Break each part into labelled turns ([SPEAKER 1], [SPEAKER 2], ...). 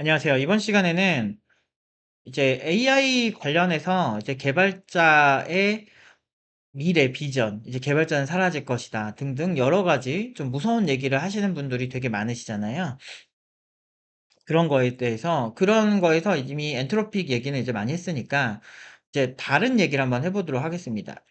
[SPEAKER 1] 안녕하세요. 이번 시간에는 이제 AI 관련해서 이제 개발자의 미래 비전, 이제 개발자는 사라질 것이다 등등 여러 가지 좀 무서운 얘기를 하시는 분들이 되게 많으시잖아요. 그런 거에 대해서 그런 거에서 이미 엔트로픽 얘기는 이제 많이 했으니까 이제 다른 얘기를 한번 해보도록 하겠습니다.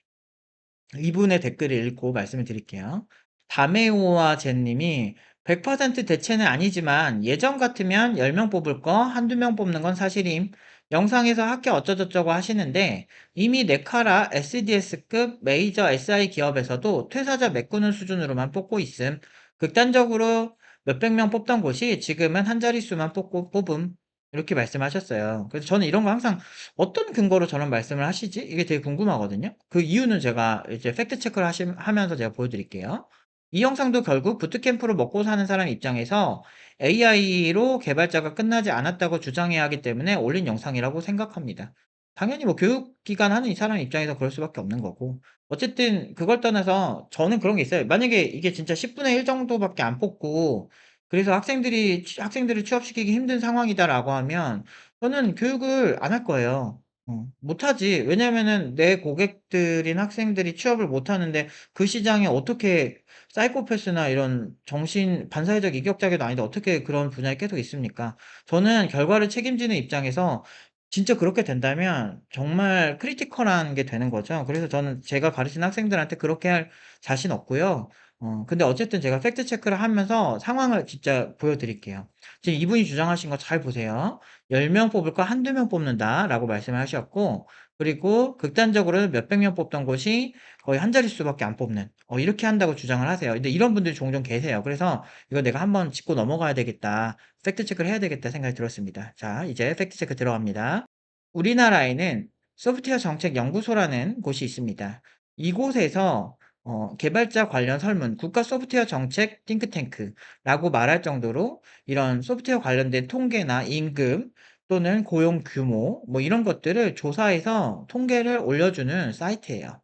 [SPEAKER 1] 이분의 댓글을 읽고 말씀을 드릴게요. 다메오와 젠님이 100% 대체는 아니지만 예전 같으면 10명 뽑을 거 한두 명 뽑는 건 사실임. 영상에서 학교 어쩌저쩌고 하시는데 이미 네카라 SDS급 메이저 SI 기업에서도 퇴사자 메꾸는 수준으로만 뽑고 있음. 극단적으로 몇백 명 뽑던 곳이 지금은 한 자릿수만 뽑고 뽑음. 이렇게 말씀하셨어요. 그래서 저는 이런 거 항상 어떤 근거로 저런 말씀을 하시지? 이게 되게 궁금하거든요. 그 이유는 제가 이제 팩트 체크를 하시, 하면서 제가 보여드릴게요. 이 영상도 결국 부트캠프로 먹고 사는 사람 입장에서 AI로 개발자가 끝나지 않았다고 주장해야 하기 때문에 올린 영상이라고 생각합니다. 당연히 뭐 교육기관 하는 이 사람 입장에서 그럴 수밖에 없는 거고. 어쨌든 그걸 떠나서 저는 그런 게 있어요. 만약에 이게 진짜 10분의 1 정도밖에 안 뽑고 그래서 학생들이 학생들을 취업시키기 힘든 상황이다라고 하면 저는 교육을 안 할 거예요. 어, 못하지. 왜냐면은 내 고객들인 학생들이 취업을 못하는데 그 시장에 어떻게 사이코패스나 이런 정신 반사회적 인격자격도 아닌데 어떻게 그런 분야에 계속 있습니까? 저는 결과를 책임지는 입장에서 진짜 그렇게 된다면 정말 크리티컬한 게 되는 거죠. 그래서 저는 제가 가르치는 학생들한테 그렇게 할 자신 없고요. 어, 근데 어쨌든 제가 팩트 체크를 하면서 상황을 진짜 보여드릴게요. 지금 이분이 주장하신 거 잘 보세요. 10명 뽑을 거 한두 명 뽑는다 라고 말씀을 하셨고, 그리고 극단적으로 몇백 명 뽑던 곳이 거의 한 자릿수밖에 안 뽑는, 어, 이렇게 한다고 주장을 하세요. 근데 이런 분들이 종종 계세요. 그래서 이거 내가 한번 짚고 넘어가야 되겠다. 팩트 체크를 해야 되겠다 생각이 들었습니다. 자, 이제 팩트 체크 들어갑니다. 우리나라에는 소프트웨어 정책 연구소라는 곳이 있습니다. 이곳에서 어, 개발자 관련 설문, 국가 소프트웨어 정책 띵크탱크라고 말할 정도로 이런 소프트웨어 관련된 통계나 임금 또는 고용 규모 뭐 이런 것들을 조사해서 통계를 올려주는 사이트예요.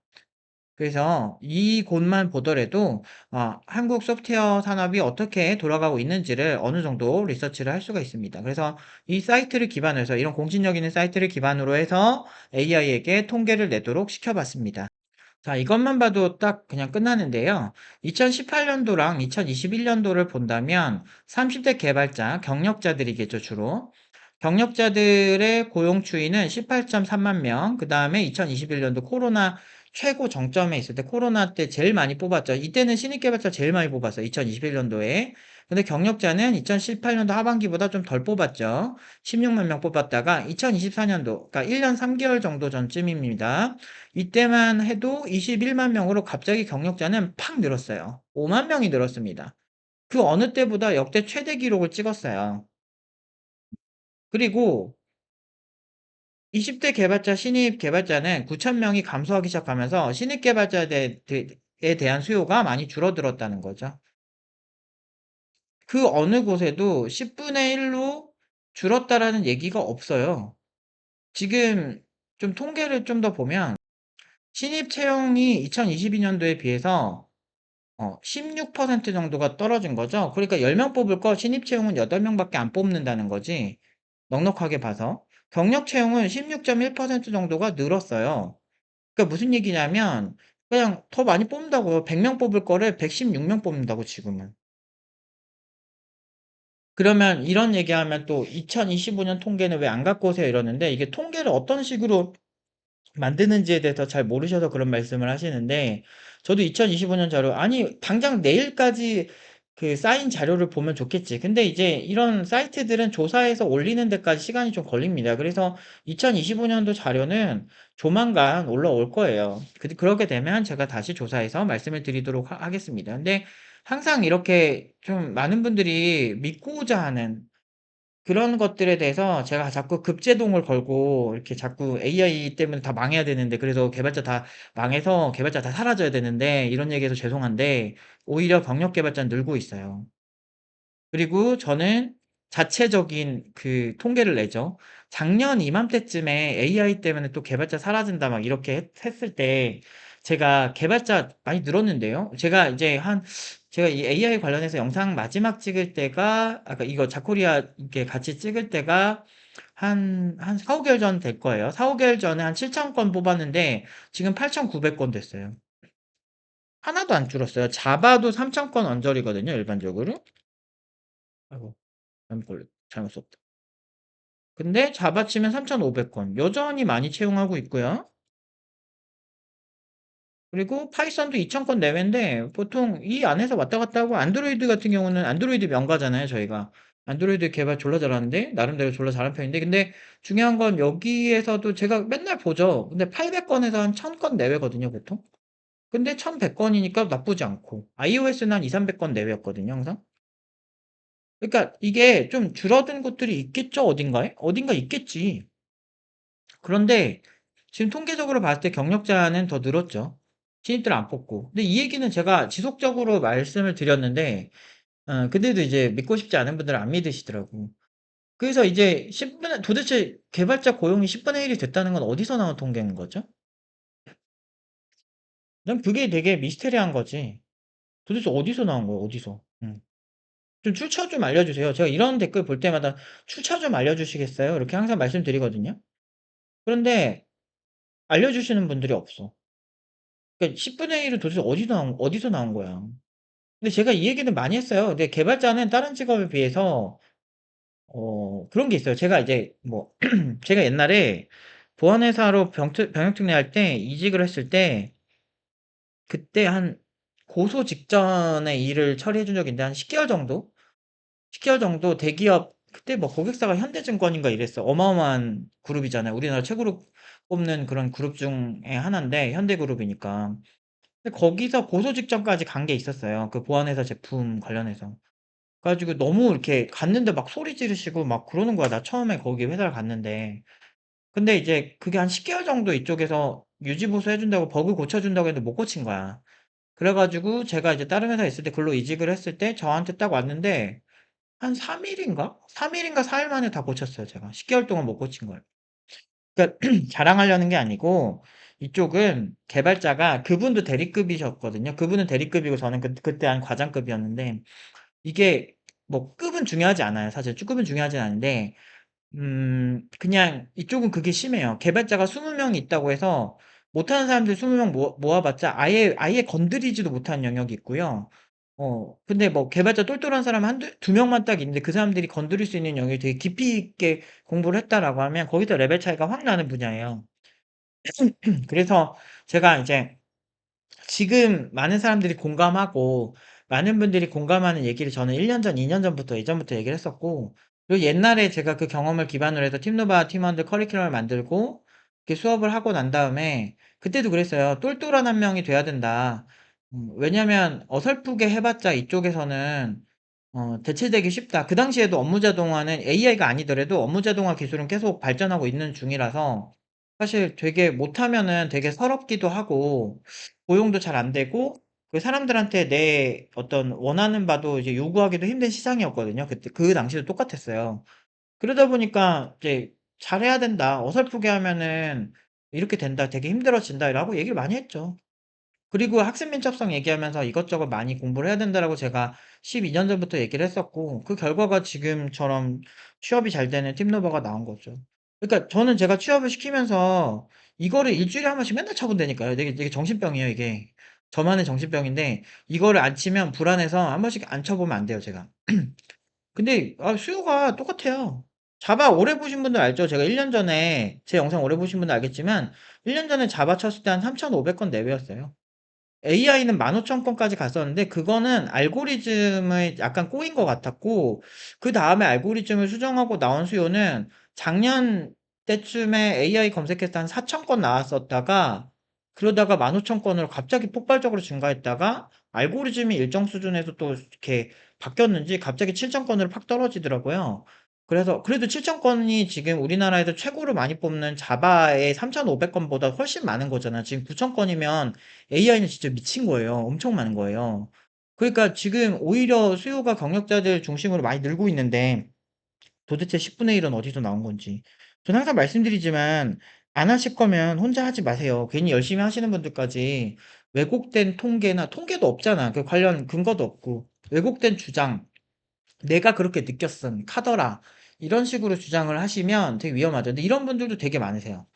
[SPEAKER 1] 그래서 이 곳만 보더라도 어, 한국 소프트웨어 산업이 어떻게 돌아가고 있는지를 어느 정도 리서치를 할 수가 있습니다. 그래서 이 사이트를 기반으로 해서 이런 공신력 있는 사이트를 기반으로 해서 AI에게 통계를 내도록 시켜봤습니다. 자, 이것만 봐도 딱 그냥 끝나는데요. 2018년도랑 2021년도를 본다면 30대 개발자, 경력자들이겠죠, 주로. 경력자들의 고용 추이는 18.3만 명, 그 다음에 2021년도 코로나 최고 정점에 있을 때 코로나 때 제일 많이 뽑았죠. 이때는 신입 개발자 제일 많이 뽑았어요. 2021년도에. 근데 경력자는 2018년도 하반기보다 좀 덜 뽑았죠. 16만 명 뽑았다가 2024년도, 그러니까 1년 3개월 정도 전쯤입니다. 이때만 해도 21만 명으로 갑자기 경력자는 팍 늘었어요. 5만 명이 늘었습니다. 그 어느 때보다 역대 최대 기록을 찍었어요. 그리고 20대 개발자, 신입 개발자는 9천 명이 감소하기 시작하면서 신입 개발자에 대한 수요가 많이 줄어들었다는 거죠. 그 어느 곳에도 10분의 1로 줄었다라는 얘기가 없어요. 지금 좀 통계를 좀 더 보면 신입 채용이 2022년도에 비해서 어, 16% 정도가 떨어진 거죠. 그러니까 10명 뽑을 거 신입 채용은 8명밖에 안 뽑는다는 거지. 넉넉하게 봐서. 경력 채용은 16.1% 정도가 늘었어요. 그러니까 무슨 얘기냐면 그냥 더 많이 뽑는다고요. 100명 뽑을 거를 116명 뽑는다고 지금은. 그러면 이런 얘기하면 또 2025년 통계는 왜 안 갖고 오세요 이러는데 이게 통계를 어떤 식으로 만드는지에 대해서 잘 모르셔서 그런 말씀을 하시는데 저도 2025년 자료 아니 당장 내일까지 그 쌓인 자료를 보면 좋겠지. 근데 이제 이런 사이트들은 조사해서 올리는 데까지 시간이 좀 걸립니다. 그래서 2025년도 자료는 조만간 올라올 거예요. 그, 그렇게 되면 제가 다시 조사해서 말씀을 드리도록 하, 하겠습니다. 근데 항상 이렇게 좀 많은 분들이 믿고자 하는 그런 것들에 대해서 제가 자꾸 급제동을 걸고 이렇게 자꾸 AI 때문에 다 망해야 되는데 그래서 개발자 다 망해서 개발자 다 사라져야 되는데 이런 얘기해서 죄송한데 오히려 경력 개발자는 늘고 있어요. 그리고 저는 자체적인 그 통계를 내죠. 작년 이맘때쯤에 AI 때문에 또 개발자 사라진다 막 이렇게 했, 했을 때 제가 개발자 많이 늘었는데요. 제가 이제 한 제가 이 AI 관련해서 영상 마지막 찍을 때가 아까 이거 자코리아 이렇게 같이 찍을 때가 한, 한 4, 5개월 전 될 거예요. 4, 5개월 전에 한 7,000건 뽑았는데 지금 8,900건 됐어요. 하나도 안 줄었어요. 자바도 3,000건 언저리거든요, 일반적으로. 아이고, 잘못 걸렸, 잘못 썼다. 근데 자바 치면 3,500건. 여전히 많이 채용하고 있고요. 그리고 파이썬도 2,000건 내외인데 보통 이 안에서 왔다 갔다 하고 안드로이드 같은 경우는 안드로이드 명가잖아요, 저희가. 안드로이드 개발 졸라 잘하는데 나름대로 졸라 잘하는 편인데 근데 중요한 건 여기에서도 제가 맨날 보죠. 근데 800건에서 한 1000건 내외거든요, 보통. 근데 1100건이니까 나쁘지 않고 iOS는 한 2, 300건 내외였거든요, 항상. 그러니까 이게 좀 줄어든 곳들이 있겠죠, 어딘가에? 어딘가 있겠지. 그런데 지금 통계적으로 봤을 때 경력자는 더 늘었죠. 신입들 안 뽑고. 근데 이 얘기는 제가 지속적으로 말씀을 드렸는데, 어, 근데도 이제 믿고 싶지 않은 분들은 안 믿으시더라고. 그래서 이제 10분의, 도대체 개발자 고용이 10분의 1이 됐다는 건 어디서 나온 통계인 거죠? 난 그게 되게 미스테리한 거지. 도대체 어디서 나온 거예요, 어디서? 음. 좀 출처 좀 알려주세요. 제가 이런 댓글 볼 때마다 출처 좀 알려주시겠어요? 이렇게 항상 말씀드리거든요. 그런데 알려주시는 분들이 없어. 그러니까 10분의 1은 도대체 어디서 나온, 어디서 나온 거야. 근데 제가 이 얘기는 많이 했어요. 근데 개발자는 다른 직업에 비해서 어, 그런 게 있어요. 제가 이제 뭐 제가 옛날에 보안회사로 병특, 병역특례 할 때 이직을 했을 때 그때 한 고소 직전에 일을 처리해 준 있는데 한 10개월 정도? 10개월 정도 대기업 그때 뭐 고객사가 현대증권인가 이랬어. 어마어마한 그룹이잖아요. 우리나라 최고로 꼽는 그런 그룹 중에 하나인데 현대그룹이니까. 근데 거기서 고소 직전까지 간 게 있었어요. 그 보안회사 제품 관련해서. 그래가지고 너무 이렇게 갔는데 막 소리 지르시고 막 그러는 거야. 나 처음에 거기 회사를 갔는데. 근데 이제 그게 한 10개월 정도 이쪽에서 유지보수 해준다고 버그 고쳐준다고 했는데 못 고친 거야. 그래가지고 제가 이제 다른 회사에 있을 때 글로 이직을 했을 때 저한테 딱 왔는데 한 3일인가? 3일인가 4일 만에 다 고쳤어요, 제가. 10개월 동안 못 고친 걸. 그러니까 자랑하려는 게 아니고 이쪽은 개발자가 그분도 대리급이셨거든요. 그분은 대리급이고 저는 그, 그때 한 과장급이었는데 이게 뭐 급은 중요하지 않아요. 사실 급은 중요하진 않은데 음 그냥 이쪽은 그게 심해요. 개발자가 20명이 있다고 해서 못하는 사람들 20명 모아, 모아봤자 아예 아예 건드리지도 못하는 영역이 있고요. 어 근데 뭐 개발자 똘똘한 사람 한두 두 명만 딱 있는데 그 사람들이 건드릴 수 있는 영역이 되게 깊이 있게 공부를 했다라고 하면 거기서 레벨 차이가 확 나는 분야예요. 그래서 제가 이제 지금 많은 사람들이 공감하고 많은 분들이 공감하는 얘기를 저는 1 년 전, 2 년 전부터 예전부터 얘기를 했었고 그리고 옛날에 제가 그 경험을 기반으로 해서 팀노바 팀원들 커리큘럼을 만들고 이렇게 수업을 하고 난 다음에 그때도 그랬어요. 똘똘한 한 명이 돼야 된다. 음, 왜냐면 어설프게 해봤자 이쪽에서는 어, 대체되기 쉽다. 그 당시에도 업무 자동화는 AI가 아니더라도 업무 자동화 기술은 계속 발전하고 있는 중이라서 사실 되게 못하면은 되게 서럽기도 하고 고용도 잘 안 되고 그 사람들한테 내 어떤 원하는 바도 이제 요구하기도 힘든 시장이었거든요. 그때 그 당시도 똑같았어요. 그러다 보니까 이제 잘해야 된다. 어설프게 하면은 이렇게 된다. 되게 힘들어진다라고 얘기를 많이 했죠. 그리고 학생 민첩성 얘기하면서 이것저것 많이 공부를 해야 된다라고 제가 12년 전부터 얘기를 했었고 그 결과가 지금처럼 취업이 잘 되는 팀노버가 나온 거죠. 그러니까 저는 제가 취업을 시키면서 이거를 일주일에 한 번씩 맨날 쳐본다니까요. 되게, 되게 정신병이에요, 이게. 저만의 정신병인데 이거를 안 치면 불안해서 한 번씩 안 쳐보면 안 돼요, 제가. 근데 아, 수요가 똑같아요. 자바 오래 보신 분들 알죠? 제가 1년 전에 제 영상 오래 보신 분들 알겠지만 1년 전에 자바 쳤을 때 한 3,500건 내외였어요. AI는 15,000건까지 갔었는데 그거는 알고리즘을 약간 꼬인 것 같았고 그 다음에 알고리즘을 수정하고 나온 수요는 작년 때쯤에 AI 검색했을 때 한 4,000건 나왔었다가 그러다가 15,000건으로 갑자기 폭발적으로 증가했다가 알고리즘이 일정 수준에서 또 이렇게 바뀌었는지 갑자기 7,000건으로 팍 떨어지더라고요. 그래서 그래도 7,000건이 지금 우리나라에서 최고로 많이 뽑는 자바의 3,500건보다 훨씬 많은 거잖아. 지금 9,000건이면 AI는 진짜 미친 거예요. 엄청 많은 거예요. 그러니까 지금 오히려 수요가 경력자들 중심으로 많이 늘고 있는데 도대체 10분의 1은 어디서 나온 건지. 저는 항상 말씀드리지만 안 하실 거면 혼자 하지 마세요. 괜히 열심히 하시는 분들까지 왜곡된 통계나 통계도 없잖아. 그 관련 근거도 없고 왜곡된 주장 내가 그렇게 느꼈음 카더라 이런 식으로 주장을 하시면 되게 위험하죠. 근데 이런 분들도 되게 많으세요.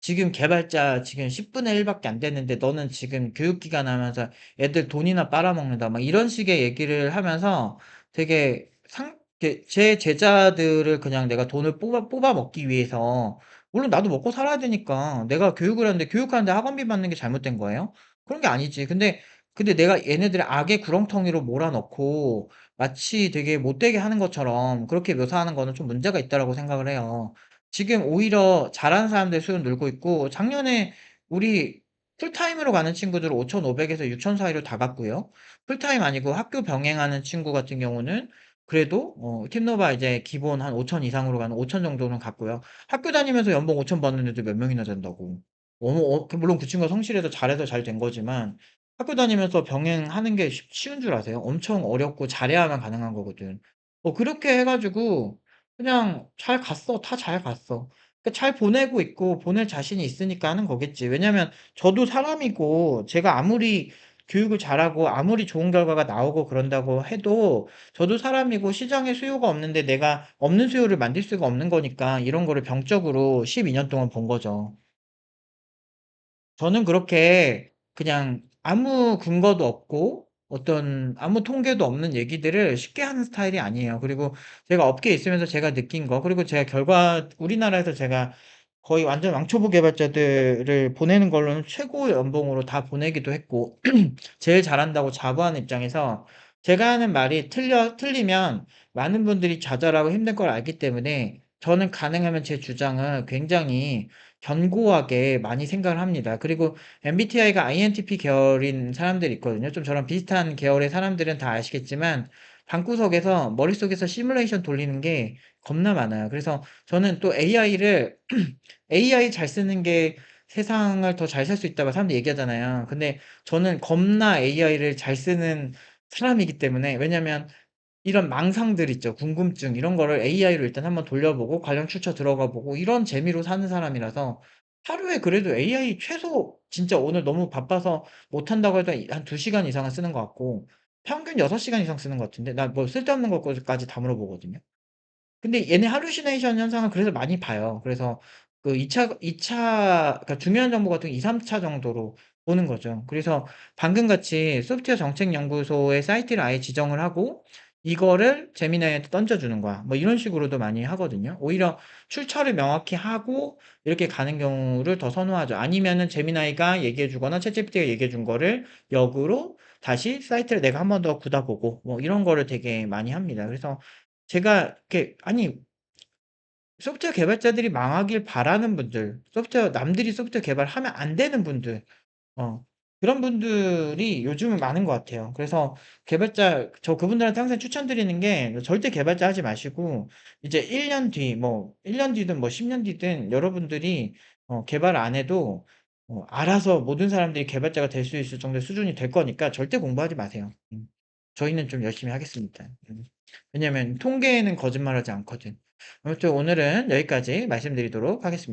[SPEAKER 1] 지금 개발자 지금 10분의 1 밖에 안 됐는데 너는 지금 교육기관 하면서 애들 돈이나 빨아먹는다. 막 이런 식의 얘기를 하면서 되게 상 제 제자들을 그냥 내가 돈을 뽑아 뽑아 먹기 위해서 물론 나도 먹고 살아야 되니까 내가 교육을 하는데 교육하는데 학원비 받는 게 잘못된 거예요? 그런 게 아니지. 근데 근데 내가 얘네들을 악의 구렁텅이로 몰아넣고 마치 되게 못되게 하는 것처럼 그렇게 묘사하는 거는 좀 문제가 있다라고 생각을 해요. 지금 오히려 잘하는 사람들 수는 늘고 있고 작년에 우리 풀타임으로 가는 친구들은 5,500 에서 6,000 사이로 다 갔고요. 풀타임 아니고 학교 병행하는 친구 같은 경우는 그래도 어 팁노바 이제 기본 한5,000 이상으로 가는 5,000 정도는 갔고요. 학교 다니면서 연봉 5,000 받는 애들 몇 명이나 된다고. 어그 물론 그 친구가 성실해서 잘해서 잘 된 거지만 학교 다니면서 병행하는 게 쉽 쉬운 줄 아세요? 엄청 어렵고 잘해야만 가능한 거거든. 어 그렇게 해 가지고 그냥 잘 갔어. 다 잘 갔어. 그 잘 보내고 있고 보낼 자신이 있으니까 하는 거겠지. 왜냐면 저도 사람이고 제가 아무리 교육을 잘하고 아무리 좋은 결과가 나오고 그런다고 해도 저도 사람이고 시장에 수요가 없는데 내가 없는 수요를 만들 수가 없는 거니까 이런 거를 병적으로 12 년 동안 본 거죠. 저는 그렇게 그냥 아무 근거도 없고 어떤 아무 통계도 없는 얘기들을 쉽게 하는 스타일이 아니에요. 그리고 제가 업계에 있으면서 제가 느낀 거 그리고 제가 결과 우리나라에서 제가 거의 완전 왕초보 개발자들을 보내는 걸로는 최고 연봉으로 다 보내기도 했고 제일 잘한다고 자부하는 입장에서 제가 하는 말이 틀려 틀리면 많은 분들이 좌절하고 힘들 걸 알기 때문에 저는 가능하면 제 주장을 굉장히 견고하게 많이 생각을 합니다. 그리고 MBTI가 INTP 계열인 사람들이 있거든요. 좀 저랑 비슷한 계열의 사람들은 다 아시겠지만 방구석에서 머릿속에서 시뮬레이션 돌리는 게 겁나 많아요. 그래서 저는 또 AI를 AI 잘 쓰는 게 세상을 더 잘 살 수 있다고 사람들이 얘기하잖아요. 근데 저는 겁나 AI를 잘 쓰는 사람이기 때문에 왜냐면 이런 망상들 있죠. 궁금증 이런 거를 AI로 일단 한번 돌려보고 관련 출처 들어가 보고 이런 재미로 사는 사람이라서 하루에 그래도 AI 최소 진짜 오늘 너무 바빠서 못 한다고 해도 한 2 시간 이상은 쓰는 것 같고 평균 6 시간 이상 쓰는 것 같은데 나 뭐 쓸데없는 것까지 다 물어보거든요. 근데 얘네 할루시네이션 현상을 그래서 많이 봐요. 그래서 그 2차 2차 그러니까 중요한 정보 같은 거2-3차 정도로 보는 거죠. 그래서 방금 같이 소프트웨어 정책 연구소의 사이트를 아예 지정을 하고 이거를 제미나이한테 던져 주는 거야. 뭐 이런 식으로도 많이 하거든요. 오히려 출처를 명확히 하고 이렇게 가는 경우를 더 선호하죠. 아니면은 제미나이가 얘기해 주거나 챗GPT가 얘기해 준 거를 역으로 다시 사이트를 내가 한 번더 걷어 보고 뭐 이런 거를 되게 많이 합니다. 그래서 제가 이렇게 아니 소프트웨어 개발자들이 망하길 바라는 분들, 소프트웨어 남들이 소프트웨어 개발하면 안 되는 분들 어 그런 분들이 요즘은 많은 것 같아요. 그래서 개발자 저 그분들한테 항상 추천드리는 게 절대 개발자 하지 마시고 이제 1년 뒤 뭐 1년 뒤든 뭐 10년 뒤든 여러분들이 어 개발 안 해도 어 알아서 모든 사람들이 개발자가 될 수 있을 정도의 수준이 될 거니까 절대 공부하지 마세요. 음. 저희는 좀 열심히 하겠습니다. 음. 왜냐면 통계에는 거짓말하지 않거든. 아무튼 오늘은 여기까지 말씀드리도록 하겠습니다.